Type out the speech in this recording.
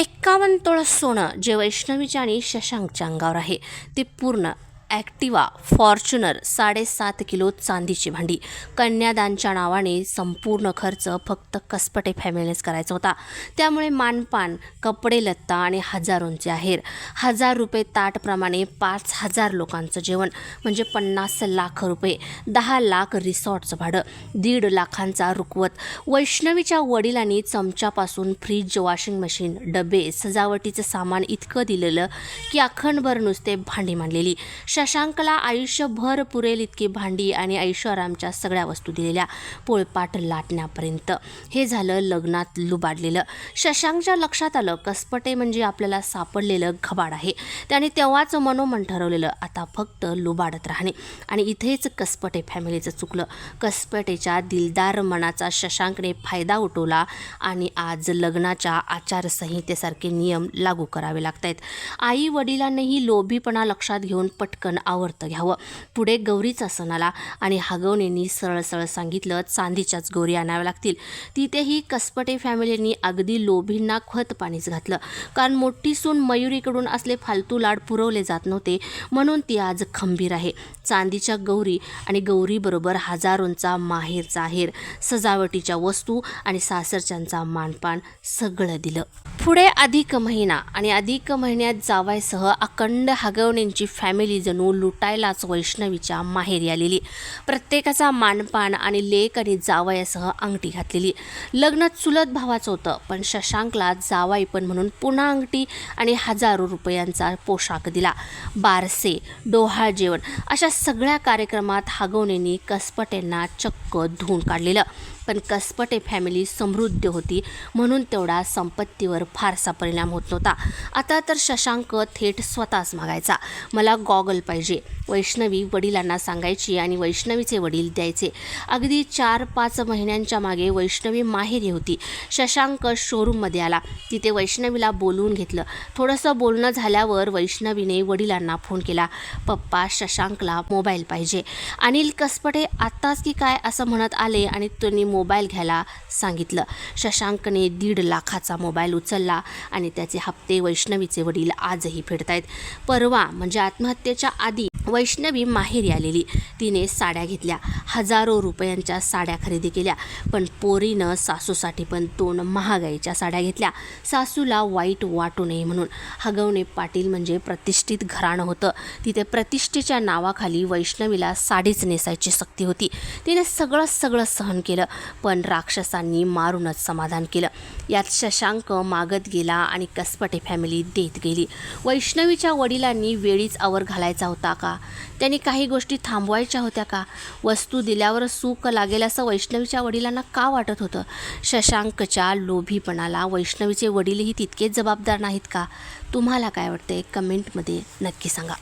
एक्कावन्न तोळा सोनं जे वैष्णवीच्या आणि शशांकच्या अंगावर आहे. ते पूर्ण ॲक्टिवा फॉर्च्युनर साडेसात किलो चांदीची भांडी. कन्यादानच्या नावाने संपूर्ण खर्च फक्त कसपटे फॅमिलीनेच करायचा होता. त्यामुळे मानपान कपडे लत्ता आणि हजारोंचे आहेर. हजार रुपये ताटप्रमाणे पाच हजार लोकांचं जेवण म्हणजे पन्नास लाख रुपये. दहा लाख रिसॉर्टचं भाडं. दीड लाखांचा रुकवत. वैष्णवीच्या वडिलांनी चमच्यापासून फ्रीज वॉशिंग मशीन डबे सजावटीचं सामान इतकं दिलेलं की अखंडभर नुसते भांडी मांडलेली. शशांकला आयुष्यभर पुरेल इतकी भांडी आणि ऐश्वरामच्या सगळ्या वस्तू दिलेल्या पोळपाट लाटण्यापर्यंत. हे झालं लग्नात लुबाडलेलं. शशांकच्या लक्षात आलं कसपटे म्हणजे आपल्याला सापडलेलं घबाड आहे. त्याने तेव्हाच मनोमन ठरवलेलं आता फक्त लुबाडत राहणे. आणि इथेच कसपटे फॅमिलीचं चुकलं. कसपटेच्या दिलदार मनाचा शशांकने फायदा उठवला आणि आज लग्नाच्या आचारसंहितेसारखे नियम लागू करावे लागत आहेत आई वडिलांनीही लोभीपणा लक्षात घेऊन पटकन आवर्त घ्यावं. पुढे गौरीचा सण आला आणि हागवणेंनी सरळ सरळ सांगितलं चांदीच्याच गौरी आणाव्या लागतील. तिथेही कसपटे फॅमिलींनी अगदी लोभींना खत पाणीच घातलं. कारण मोठी सून मयुरीकडून असले फालतू लाड पुरवले जात नव्हते म्हणून ती आज खंबीर आहे. चांदीच्या गौरी आणि गौरीबरोबर हजारोंचा माहेरचा आहेर सजावटीच्या वस्तू आणि सासरच्यांचा मानपान सगळं दिलं. पुढे अधिक महिना आणि अधिक महिन्यात जावायसह अखंड हागवण्यांची फॅमिली जणू लुटायलाच वैष्णवीच्या माहेरी आलेली. प्रत्येकाचा मानपान आणि लेक आणि जावयासह अंगठी घातलेली. लग्न चुलत भावाचं होतं पण शशांकला जावाई पण म्हणून पुन्हा अंगठी आणि हजारो रुपयांचा पोशाख दिला. बारसे डोहाळ जेवण अशा सगळ्या कार्यक्रमात हागवणेंनी कसपटेंना चक्क धुवून काढलेलं. पण कसपटे फॅमिली समृद्ध होती म्हणून तेवढा संपत्तीवर फारसा परिणाम होत नव्हता. आता तर शशांक थेट स्वतःच मागायचा मला गॉगल पाहिजे. वैष्णवी वडिलांना सांगायची आणि वैष्णवीचे वडील द्यायचे. अगदी चार पाच महिन्यांच्या मागे वैष्णवी माहेरी होती. शशांक शोरूममध्ये आला. तिथे वैष्णवीला बोलवून घेतलं. थोडंसं बोलणं झाल्यावर वैष्णवीने वडिलांना फोन केला. पप्पा शशांकला मोबाईल पाहिजे. अनिल कसपटे आत्ताच की काय? असं म्हणत आले आणि त्यांनी मोबाईल घ्यायला सांगितलं. शशांकने दीड लाखाचा मोबाईल उचलला आणि त्याचे हप्ते वैष्णवीचे वडील आजही फेडतायत. परवा म्हणजे आत्महत्येच्या అది वैष्णवी माहेरी आलेली. तिने साड्या घेतल्या. हजारो रुपयांच्या साड्या खरेदी केल्या. पण पोरीनं सासूसाठी पण दोन महागाईच्या साड्या घेतल्या. सासूला वाईट वाटू नये म्हणून हगवणे पाटील म्हणजे प्रतिष्ठित घराणं होतं. तिथे प्रतिष्ठेच्या नावाखाली वैष्णवीला साडीच नेसायची सक्ती होती. तिने सगळं सगळं सहन केलं पण राक्षसांनी मारूनच समाधान केलं. यात शशांक मागत गेला आणि कसपटे फॅमिली देत गेली. वैष्णवीच्या वडिलांनी वेळीच आवर घालायचा होता का? त्यांनी काही गोष्टी थांबवायच्या होत्या का? वस्तू दिल्यावर सुख लागेल असं वैष्णवीच्या वडिलांना का वाटत होतं? शशांकच्या लोभीपणाला वैष्णवीचे वडीलही तितकेच जबाबदार नाहीत का? तुम्हाला काय वाटते कमेंटमध्ये नक्की सांगा.